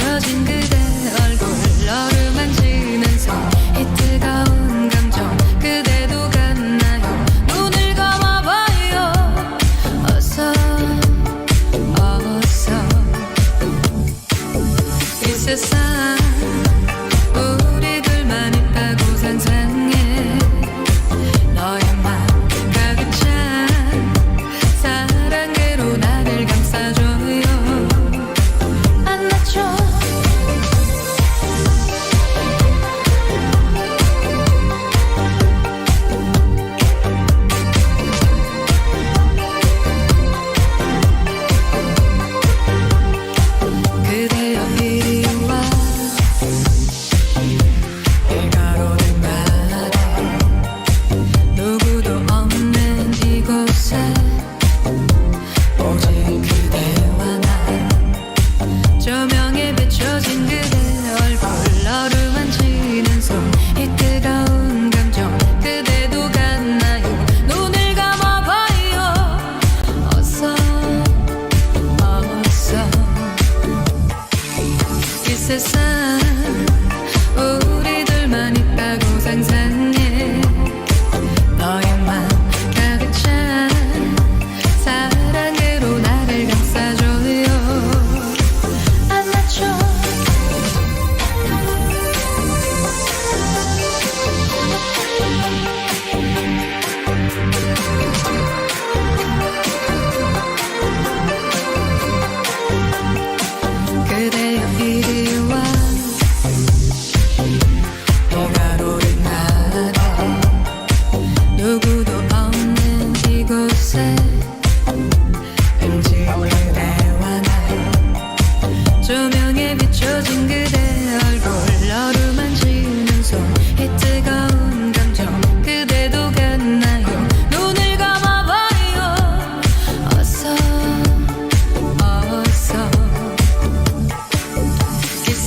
비춰진 그대 얼굴 너를 만지면서 이 뜨거운 감정 그대도 같나요? 눈을 감아봐요. 어서 어서. 이 세상 이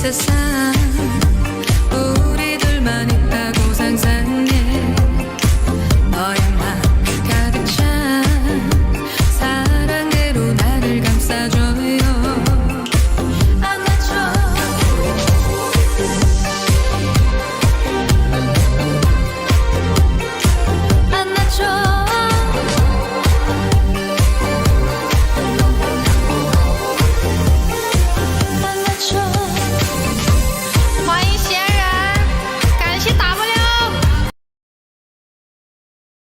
어서 이 세상